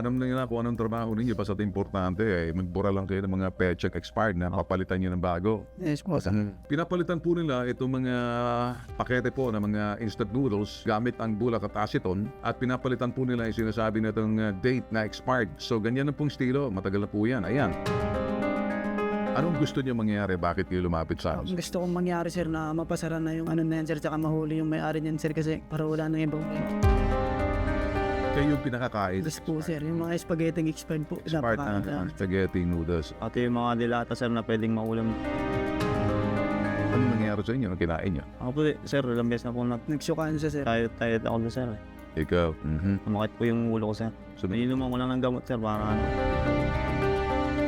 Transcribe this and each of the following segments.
Alam na nila kung anong trabaho ninyo. Basta importante eh, magbura lang kayo ng mga paycheck expired na papalitan nyo ng bago. Yes po, sir. Pinapalitan po nila itong mga pakete po ng mga instant noodles gamit ang bulak at aceton at pinapalitan po nila yung sinasabi na itong uh, date na expired. So ganyan na pong estilo. Matagal na po yan. Ayan. Anong gusto niyo mangyari? Bakit kayo lumapit sa Ang amin? gusto kong mangyari, sir, na mapasara na yung ano na yan, sir, tsaka mahuli yung may-ari niyan, sir, kasi para wala na ibang Kayo yung pinakakain. Yes po, sir. Yung mga spaghetti expired po. Expired na spaghetti noodles. At yung mga dilata sir na pwedeng maulam. Ano nangyari sa inyo? Ang kinain niyo? Ako po sir, ilang beses na po nag Nagsukaan siya, sir. tayo tayo ako na sir. eh. Ikaw. Mhm. Sumakit po yung ulo ko sir. So, Naiinuman ko lang ng gamot sir para ano.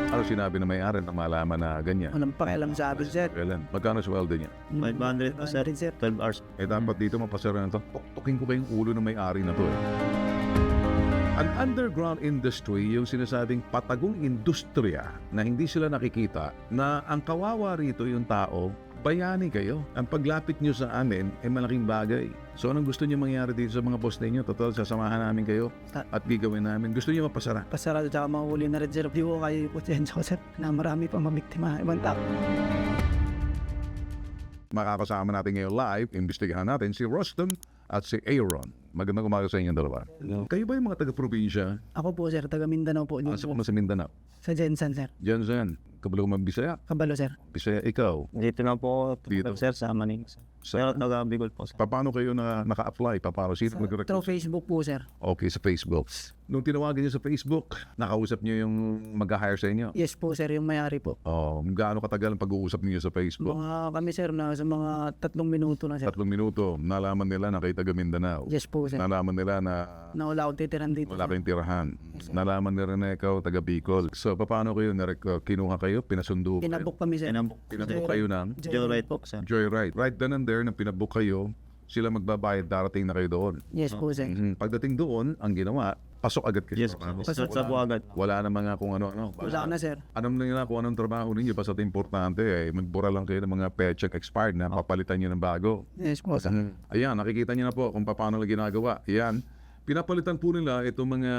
ano sinabi na may-ari na malaman na ganyan? Walang pakialam sa akin, sir. Kailan? Magkano sweldo niya? 500 po sir. 500, sir. 12 hours. Eh dapat dito mapasara na to. Tuktukin ko kayong ulo ng may-ari na to eh. An underground industry, yung sinasabing patagong industriya na hindi sila nakikita na ang kawawa rito yung tao, bayani kayo. Ang paglapit nyo sa amin ay malaking bagay. So anong gusto nyo mangyari dito sa mga boss ninyo? Total, sasamahan namin kayo at gigawin namin. Gusto nyo mapasara? Pasara tsaka mahuli na sir. Di ko kayo konsensya ko, sir. Na marami pa mamiktima. Ibang tao. Makakasama natin ngayon live, imbestigahan natin si Roston at si Aaron. Magandang umaga sa inyong dalawa. Kayo ba yung mga taga-probinsya? Ako po, sir. Taga Mindanao po. Ah, sa sa Mindanao? Sa Jensen, sir. Diyan saan? Kabalo man Bisaya? Kabalo, sir. Bisaya ikaw. Dito na po Dito. sir sa. Sir. Sa, Pero taga Bicol po sir. pa- paano kayo na naka-apply? Pa, paano? Sino Sa, nag-recruit? through Facebook po, sir. Okay, sa Facebook. Nung tinawagan niyo sa Facebook, nakausap niyo yung mag-hire sa inyo? Yes po, sir. Yung may-ari po. Oh, gaano katagal ang pag-uusap niyo sa Facebook? Mga kami, sir, na sa mga tatlong minuto na, sir. Tatlong minuto, nalaman nila na kayo taga Mindanao. Yes po, sir. Nalaman nila na Na wala akong titiran dito. wala kayong tirahan. Nalaman nila na ikaw taga Bicol. So, paano kayo? Uh, kinuha kayo? Pinasundo kayo? Pinabok kami, sir. Pinabok. Pinabook kayo ng Joyride po sir. Joyride. Right then and there, nang pinabook kayo, sila magbabayad, darating na kayo doon. Yes po, sir. Mhm. Pagdating doon, ang ginawa, pasok agad kayo. Yes. Wala- Pasok sa po agad. Wala na mga kung ano-ano. Wala na, sir. Alam na nila kung anong trabaho ninyo. Basta importante eh. Magbura lang kayo ng mga paycheck expired na papalitan nyo ng bago. Yes po, sir. Ayan, nakikita nyo na po kung paano nila ginagawa. Ayan, pinapalitan po nila itong mga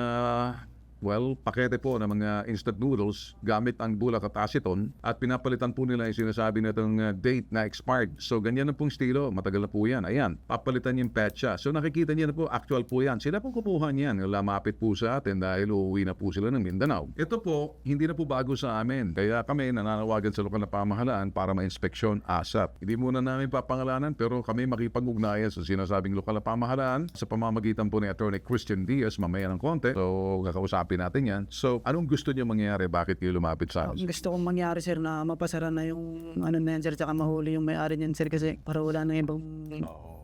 well, pakete po ng mga instant noodles gamit ang bulak at aceton at pinapalitan po nila yung sinasabi na itong uh, date na expired. So, ganyan na pong estilo. Matagal na po yan. Ayan, papalitan yung petsa. So, nakikita niyo na po, actual po yan. Sila pong kukuha niyan. Lamapit po sa atin dahil uuwi na po sila ng Mindanao. Ito po, hindi na po bago sa amin. Kaya kami nananawagan sa lokal na pamahalaan para ma-inspeksyon ASAP. Hindi muna namin papangalanan pero kami makipag-ugnayan sa sinasabing lokal na pamahalaan sa pamamagitan po ni Attorney Christian Diaz mamaya ng konti. So, kakausapin natin yan. So, anong gusto niyo mangyari? Bakit kayo lumapit sa Ang amin? gusto kong mangyari, sir, na mapasara na yung ano na yan, sir, tsaka mahuli yung may-ari niyan, sir, kasi para wala na ibang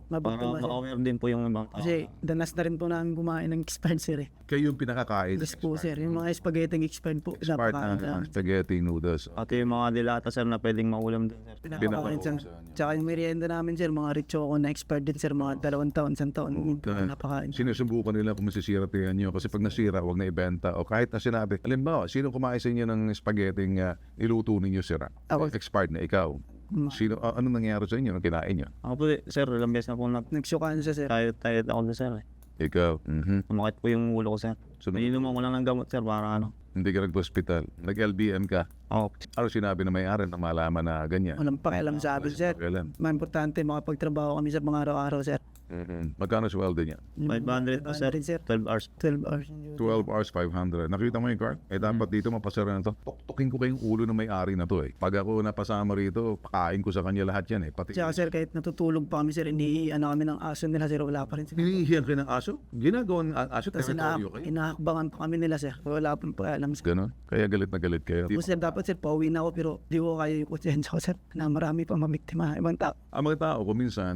Para mabaktima, sir. ma-aware din po yung ibang tao. Kasi danas na rin po namin kumain ng expired, sir, eh. Kayo yung pinakakain. Yes po, sir. Yung mga spaghetti expired po. Expired na napakain spaghetti noodles. At yung mga dilata sir na pwedeng maulam din sir. Pinapakain, sir. Tsaka yung merienda namin, sir, mga ritsoko na expired din, sir, mga dalawang taon, isang taon. Okay. Napakain. Sinusubukan nila kung masisira tiyan nyo. Kasi pag nasira, wag na ibenta. O kahit na sinabi, halimbawa, sino kumain sa inyo ng spaghetti uh, niluto ninyo sira? Ako. Expired na ikaw. Mm. Sino, ah, ano nangyari sa inyo nung kinain nyo? Ako po sir, ilang beses na po nag Nagsukaan siya, sir. tayo tayo ako na sir. eh. Ikaw. Mhm. Sumakit po yung ulo ko sir. So, Naiinuman ko lang ng gamot sir para ano. hindi ka nag-hospital. Nag-LBM ka. Ako Ano sinabi na may-ari na malaman na ganyan? Walang pakialam sa akin, sir. Kailan? Mga importante, makapagtrabaho kami sa mga araw-araw, sir. Mhm. Magkano sweldo niya? 500 po sir. 500, sir. 12 hours. 12 hours. yung duty. 12 hours, 500. Nakita mo yung card? Eh, dapat dito mapasara na to. Tuktukin ko kayong ulo ng may-ari na to eh. Pag ako napasama rito, pakain ko sa kanya lahat yan eh. Pati Tsaka, sir, kahit natutulog pa kami, sir, iniiyan na kami ng aso nila, sir. Wala pa rin, sir. Hinihiyan kayo ng aso? Ginagawa ng aso? Tapos ina Territoryo kayo? inahakbangan pa kami nila, sir. Wala pa pakialam, sir. Ganon? Kaya galit na galit kayo. Tapos, sir, dapat, sir, pauwi na ako, pero di ko kaya yung konsensya ko, sir. Na marami pa mamiktima. Ibang tao. Ang mga tao, kung minsan,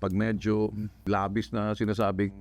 pag medyo labis na sinasabing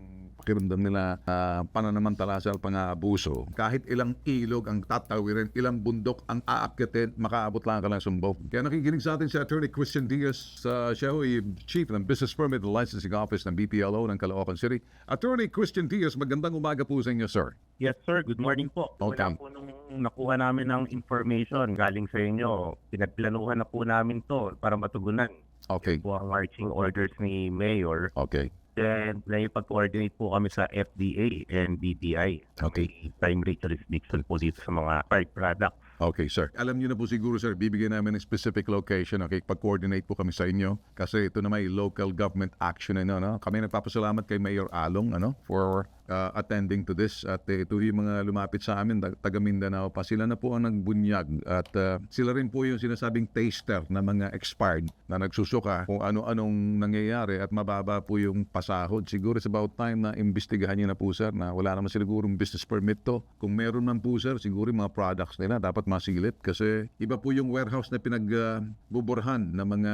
pakiramdam nila uh, pananamantala sa pang-aabuso, kahit ilang ilog ang tatawirin, ilang bundok ang aakyatin, makaabot lang ka lang sumbok. Kaya nakikinig sa atin si Attorney Christian Diaz, sa siya ho, Chief ng Business Permit and Licensing Office ng BPLO ng Caloocan City. Attorney Christian Diaz, magandang umaga po sa inyo, sir. Yes sir, good morning po. Okay. Mula po nung nakuha namin ng information galing sa inyo, pinagplanuhan na po namin to para matugunan Okay. po ang marching orders ni Mayor. Okay. Then, nakipag-coordinate po kami sa FDA and BPI. Okay. May primary jurisdiction po dito sa mga five products. Okay, sir. Alam niyo na po siguro, sir, bibigyan namin ng specific location. Okay, pag-coordinate po kami sa inyo. Kasi ito na may local government action. Ano, no? Kami nagpapasalamat kay Mayor Along ano, for uh, attending to this. At eh, ito yung mga lumapit sa amin, tag- taga Mindanao pa. Sila na po ang nagbunyag. At uh, sila rin po yung sinasabing taster na mga expired na nagsusuka kung ano-anong nangyayari at mababa po yung pasahod. Siguro it's about time na imbestigahan niyo na po, sir, na wala naman sigurong business permit to. Kung meron man po, sir, siguro yung mga products nila dapat masilip kasi iba po yung warehouse na pinagbuburhan ng mga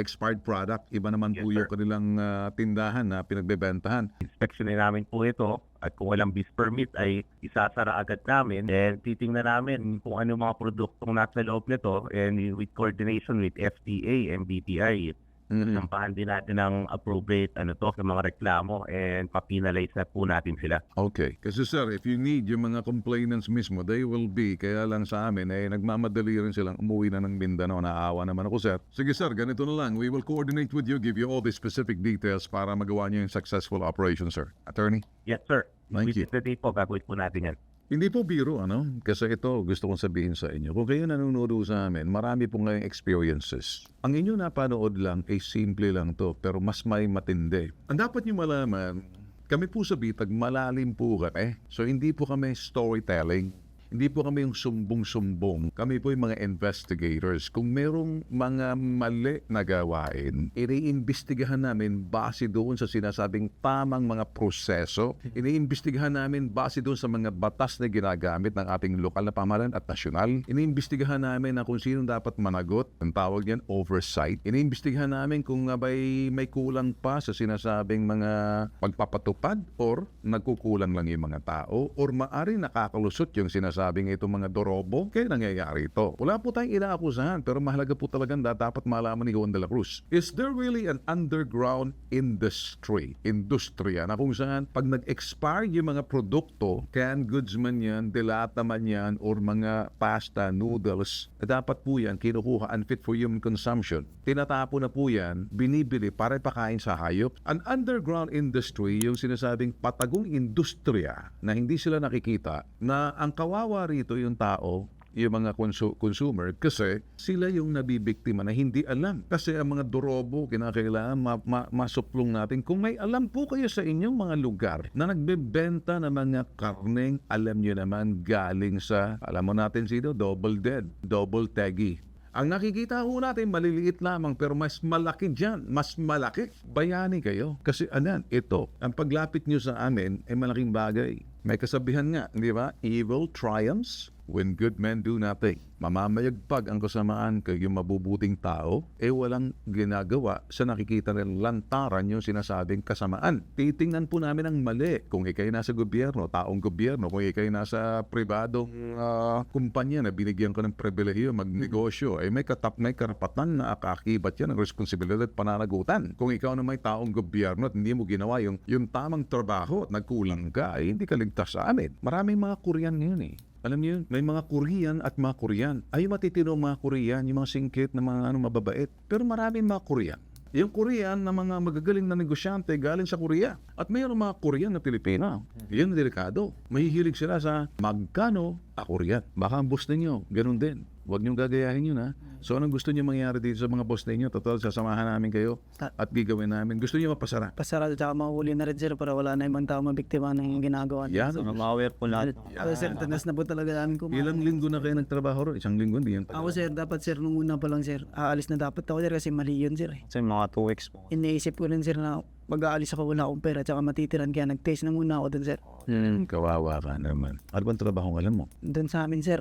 expired product. Iba naman Yes, po sir. yung kanilang ah, tindahan na pinagbebentahan. Inspectionin namin po ito at kung walang bis permit ay isasara agad namin. And titingnan namin kung ano mga produktong nasa loob nito and with coordination with FDA and BPI Mhm. sampahan din natin ng appropriate ano to ng mga reklamo and papinalize na po natin sila. Okay. Kasi sir, if you need yung mga complainants mismo, they will be. Kaya lang sa amin, eh, nagmamadali rin silang umuwi na ng Mindanao. Naawa naman ako, sir. Sige, sir, ganito na lang. We will coordinate with you, give you all the specific details para magawa niyo yung successful operation, sir. Attorney? Yes sir. Thank you. Within the day po gagawin po natin yan. Hindi po biro, ano? Kasi ito, gusto kong sabihin sa inyo. Kung kayo nanonood sa amin, marami po ngayong experiences. Ang inyo napanood lang, ay simple lang to, pero mas may matindi. Ang dapat nyo malaman, kami po sa Bitag, malalim po kami. So, hindi po kami storytelling. Hindi po kami yung sumbong-sumbong. Kami po yung mga investigators. Kung merong mga mali na gawain, iniimbestigahan namin base doon sa sinasabing tamang mga proseso. Iniimbestigahan namin base doon sa mga batas na ginagamit ng ating lokal na pamahalaan at nasyonal. Iniimbestigahan namin na kung sino dapat managot. Ang tawag yan, oversight. Iniimbestigahan namin kung nga ba'y may kulang pa sa sinasabing mga pagpapatupad or nagkukulang lang yung mga tao or maari nakakalusot yung sinasabing itong mga dorobo. Kaya nangyayari ito. Wala po tayong inaakusahan pero mahalaga po talagang da- dapat malaman ni Juan de la Cruz. Is there really an underground industry, industriya na kung saan pag nag-expire yung mga produkto, canned goods man yan, delata man yan, or mga pasta, noodles, na dapat po yan kinukuha unfit for human consumption. Tinatapo na po yan, binibili para ipakain sa hayop. An underground industry, yung sinasabing patagong industriya na hindi sila nakikita, na ang kawawa rito yung tao, yung mga konsu- consumer kasi sila yung nabibiktima na hindi alam. Kasi ang mga dorobo, kinakailangan ma- ma- masuplong natin. Kung may alam po kayo sa inyong mga lugar na nagbebenta ng mga karneng, alam nyo naman galing sa, alam mo natin sino, double dead, double taggy. Ang nakikita ho natin, maliliit lamang pero mas malaki dyan. Mas malaki. Bayani kayo. Kasi anan, ito, ang paglapit nyo sa amin ay malaking bagay. May kasabihan nga, di ba? Evil triumphs when good men do nothing. Mamamayagpag ang kasamaan kay yung mabubuting tao, eh walang ginagawa sa nakikita ng lantaran yung sinasabing kasamaan. Titingnan po namin ang mali. Kung ikay nasa gobyerno, taong gobyerno, kung ikay nasa pribadong ah, kumpanya na binigyan ko ng pribilehiyo magnegosyo, eh may katap may karapatan na akakibat yan ng responsibilidad at pananagutan. Kung ikaw na may taong gobyerno at hindi mo ginawa yung, yung tamang trabaho at nagkulang ka, eh, hindi ka ligtas sa amin. Maraming mga Korean ngayon eh. Alam niyo, may mga Korean at mga Korean. Ay, matitino mga Korean, yung mga singkit na mga ano, mababait. Pero maraming mga Korean. Yung Korean na mga magagaling na negosyante galing sa Korea. At mayroong mga Korean na Pilipino. Yan delikado. Mahihilig sila sa magkano a Korean. Baka ang boss ninyo, ganun din. Huwag niyong gagayahin yun ha. So anong gusto niyo mangyari dito sa mga boss ninyo? Total, sasamahan namin kayo at gigawin namin. Gusto niyo mapasara. Pasarado tsaka mahuli na rin sir para wala na ibang tao mabiktima ng ginagawa. nila. Yan. Para ma-aware po lahat. Ako sir, tanas na po talaga namin kumain. Ilang linggo na kayo nagtrabaho ron? Isang linggo, hindi yan. Ako sir, dapat sir, nung una pa lang sir, aalis na dapat ako sir kasi mali yun sir. eh. Kasi mga 2 weeks po. Iniisip ko rin sir na mag-aalis ako wala akong pera tsaka matitiran kaya nag-taste na muna ako dun sir. Hmm, kawawa ka naman. Ano bang trabaho alam mo? Dun sa amin sir,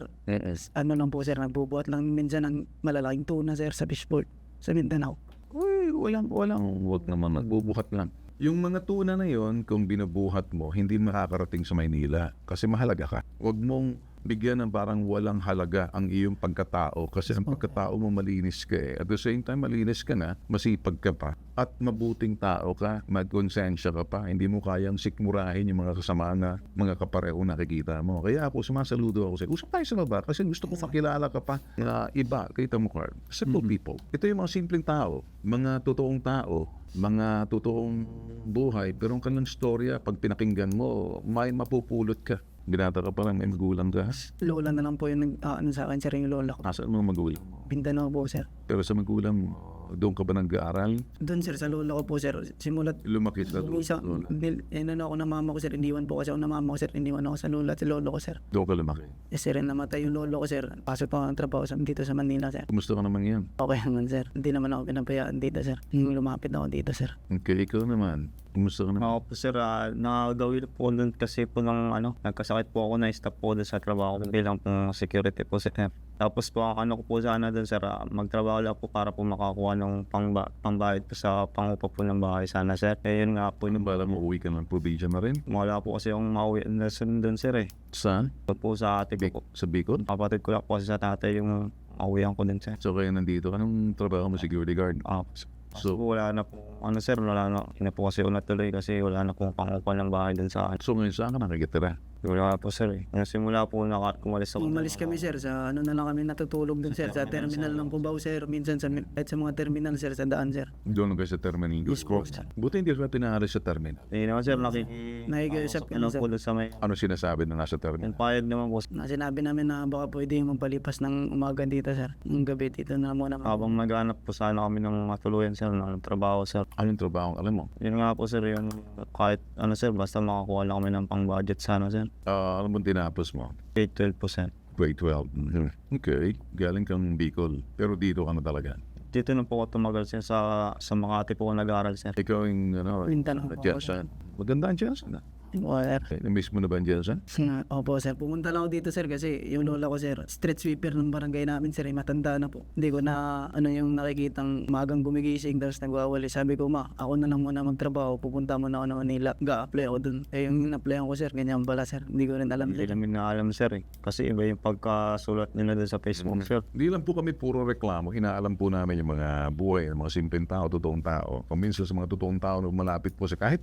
ano lang po sir, nagbubuhat lang minsan ng malalaking tuna sir sa fishport sa Mindanao. Uy, walang, walang, wag naman, nagbubuhat lang. Yung mga tuna na yon, kung binubuhat mo, hindi makakarating sa Maynila kasi mahalaga ka. Huwag mong bigyan ng parang walang halaga ang iyong pagkatao kasi ang pagkatao mo malinis ka eh. At the same time, malinis ka na, masipag ka pa, at mabuting tao ka, magkonsensya ka pa, hindi mo kayang sikmurahin yung mga kasama na mga kapareho nakikita mo. Kaya ako, sumasaludo ako sa'yo. Usap tayo sa baba kasi gusto ko makilala ka pa na iba. Kita mo, Carl. Simple people. Ito yung mga simpleng tao, mga totoong tao, mga totoong buhay, pero ang kanilang storya, pag pinakinggan mo, may mapupulot ka. Binata ka pa lang, may magulang ka. Lola na lang po yung nag, ah, ano sa akin, sir, yung lola ko. Nasaan mga magulang mo? Mindanao po, sir. Pero sa magulang mo, doon ka ba nag-aaral? Doon, sir, sa lola ko po, sir. Simulat Lumaki sa doon. Isa, Doon, bil, eh, ano ako ng mama ko, sir. Iniwan po kasi ako ng mama ko, sir. Iniwan ako sa lola at sa lolo ko, sir. doon ka lumaki. Eh, sir, namatay yung lolo ko, sir. Pasok pa ako ng trabaho sa, dito sa Manila, sir. Kumusta ka naman yan? Okay naman, sir. Hindi naman ako pinabayaan dito, sir. Nung lumapit ako dito, sir. Okay, ikaw naman. Kumusta ka naman? Ako po sir, uh, nakagawin po doon kasi po ng ano, nagkasakit po ako na stop po doon sa trabaho ko bilang po security po sir. Tapos po ang ano ko po sana doon sir, ah, magtrabaho lang po para po makakuha ng pangba, pangbayad po sa pangupa po ng bahay sana sir. Eh yun nga po, Ano bala mo, uwi ka ng probinsya na rin? wala po kasi yung mauwi na doon sir eh. Saan? Po sa ate ko po. Sa Bicol? Kapatid ko lang po kasi sa tatay yung mauwihan ko din sir. So kaya nandito ka, anong trabaho mo security guard? Ah, So, so, wala na po, ano sir, wala na, hindi po kasi una tuloy kasi wala na po pangupa ng bahay doon sa akin. so ngayon saan ka nakikitira? Wala po sir eh. Nung simula po naka, kumalis ako. Umalis kami, sir. Sa ano na lang kami natutulog dun, sir. Sa terminal ng Cubao, sir. Minsan sa, kahit sa mga terminal, sir. Sa daan, sir. Doon ka sa terminal. Yes, po, sir. Buti hindi ka tinaalis sa terminal. Hindi naman sir, nakik... Nakikiusap Ano kami, sir. po doon sa may... Ano sinasabi na nasa terminal? Yung payag naman po, Na sinabi namin na baka pwede yung magpalipas ng umaga dito, sir. Ng gabi dito na muna. habang naghanap po sana kami ng matuluyan sir, ng trabaho sir. Anong trabaho alam mo? Yun nga po sir, yun kahit ano sir, basta makakuha lang kami ng pang budget sana sir. Ah, ano bang tinapos mo? Grade 12 po sir. Grade 12. Mhm. Okay, galing kang Bicol. Pero dito ka na talaga. Dito na po ako tumagal sir sa, sa Makati po ako nag-aaral sir. Ikaw yung, ano, Mindanao po ako. Maganda ang Jensen. ah. Sir. Okay, na-miss mo na ba ang Jensen? Nga, Opo, sir. Pumunta lang ako dito, sir, kasi yung lola ko, sir, street sweeper ng barangay namin, sir, ay matanda na po. Hindi ko na, ano yung nakikitang magang gumigising, tapos nagwawali. Sabi ko, ma, ako na lang muna magtrabaho, pupunta muna ako ng Manila. Ga-apply ako dun. Eh, yung na-apply ko, sir, ganyan pala, sir. Hindi ko rin alam, Hindi sir. namin na alam sir eh. Kasi iba yung pagkasulat nila doon sa Facebook sir. Hindi lang po kami puro reklamo. Inaalam po namin yung mga buhay ng mga simpleng tao, totoong tao. Kung minsan sa mga totoong tao na malapit po sa kahit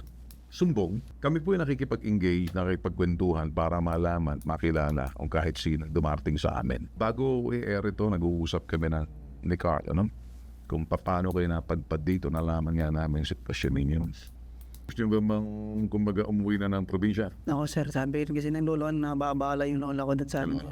sumbong, kami po yung nakikipag-engage, nakikipagkwentuhan para malaman, makilala kung kahit sino dumarting sa amin. Bago i-air ito, nag-uusap kami na ni Carl, ano? Kung paano kayo napadpad dito, nalaman nga namin sitwasyon ninyo. Gusto nyo ba bang, kumbaga, umuwi na ng probinsya? Ako, sir, sabi rin kasi ng lolo na babala yung lola ko dun sa amin.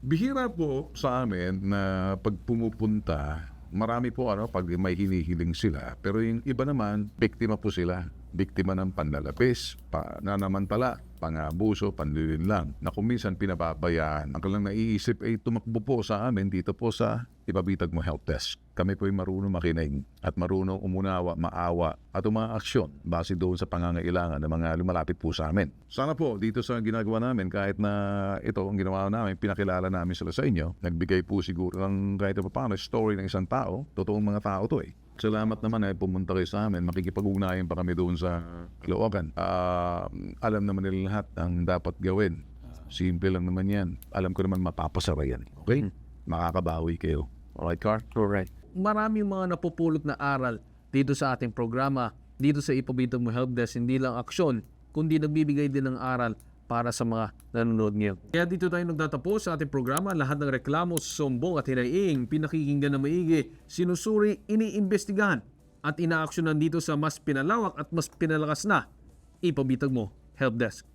Bihira po sa amin na pag pumupunta, marami po ano, pag may hinihiling sila. Pero yung iba naman, biktima po sila. Biktima ng panlalapis, pananamantala, pangabuso, panlilin lang. Na kung minsan pinababayaan. Ang kalang naiisip ay tumakbo po sa amin dito po sa Ipabitag mo Help Desk. Kami po ay marunong makinig at marunong umunawa, maawa at umaaksyon base doon sa pangangailangan ng mga lumalapit po sa amin. Sana po dito sa ginagawa namin kahit na ito ang ginawa namin, pinakilala namin sila sa inyo. Nagbigay po siguro ng kahit pa paano story ng isang tao. Totoong mga tao to eh. Salamat naman ay pumunta kayo sa amin. Makikipag-ugnayan pa kami doon sa Caloocan. Ah, alam naman nila lahat ang dapat gawin. Simple lang naman yan. Alam ko naman mapapasara yan. Okay? Makakabawi kayo. Alright, Car? Correct. maraming mga napupulot na aral dito sa ating programa, dito sa Ipabitang mo Help Desk, hindi lang aksyon, kundi nagbibigay din ng aral para sa mga nanonood ngayon. Kaya dito tayo nagtatapos sa ating programa. Lahat ng reklamo, sumbong at hinaing, pinakikinggan na maigi, sinusuri, iniimbestigahan at inaaksyonan dito sa mas pinalawak at mas pinalakas na Ipabitag mo Help Desk.